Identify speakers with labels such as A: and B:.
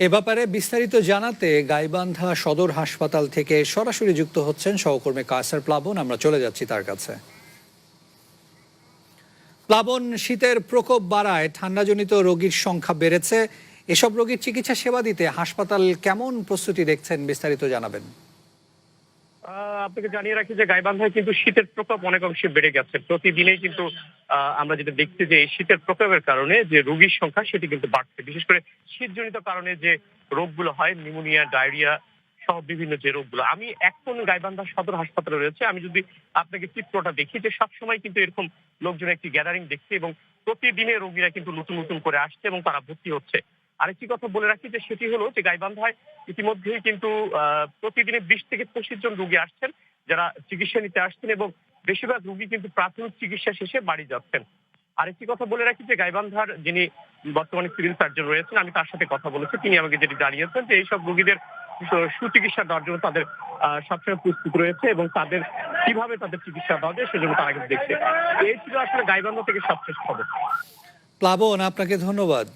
A: এ ব্যাপারে বিস্তারিত জানাতে গাইবান্ধা সদর হাসপাতাল থেকে সরাসরি যুক্ত হচ্ছেন সহকর্মী কাসার প্লাবন। আমরা চলে যাচ্ছি তার কাছে। প্লাবন, শীতের প্রকোপ বাড়ায় ঠান্ডাজনিত রোগীর সংখ্যা বেড়েছে। এসব রোগীর চিকিৎসা সেবা দিতে হাসপাতাল কেমন প্রস্তুতি দেখছেন বিস্তারিত জানাবেন।
B: আপনাকে জানিয়ে রাখি যে গাইবান্ধায় কিন্তু শীতের প্রকোপ অনেক অংশে বেড়ে গেছে। প্রতিদিনেই কিন্তু আমরা যেটা দেখছি যে শীতের প্রকোপের কারণে যে রোগীর সংখ্যা, সেটি কিন্তু বাড়ছে। বিশেষ করে শীতজনিত কারণে যে রোগগুলো হয়, নিউমোনিয়া, ডায়রিয়া সহ বিভিন্ন যে রোগগুলো। আমি এখন গাইবান্ধা সদর হাসপাতালে রয়েছে। আমি যদি আপনাকে চিত্রটা দেখি যে সবসময় কিন্তু এরকম লোকজন একটি গ্যাদারিং দেখছে এবং প্রতিদিনে রোগীরা কিন্তু নতুন নতুন করে আসছে এবং তারা ভর্তি হচ্ছে। আরেকটি কথা বলে রাখি যে সেটি হলো যে গাইবান্ধায় ইতিমধ্যেই কিন্তু প্রতিদিনে বিশ থেকে পঁচিশ জন রোগী আসছেন, যারা চিকিৎসা নিতে আসছেন এবং বেশিরভাগ রোগী কিন্তু প্রাথমিক চিকিৎসা শেষে বাড়ি যাচ্ছেন। আরেকটি কথা বলে রাখি যে গাইবান্ধার যিনি বর্তমানে সিভিল সার্জন রয়েছেন, আমি তার সাথে কথা বলেছি, তিনি আমাকে যেটি জানিয়েছেন যে এইসব রোগীদের সুচিকিৎসা দেওয়ার জন্য তাদের সবসময় প্রস্তুত রয়েছে এবং তাদের কীভাবে তাদের চিকিৎসা দেওয়া যায় সেজন্য তারা কিন্তু দেখছে। এই ছিল আসলে গাইবান্ধা থেকে সবশেষ খবর।
A: প্লাবন, আপনাকে ধন্যবাদ।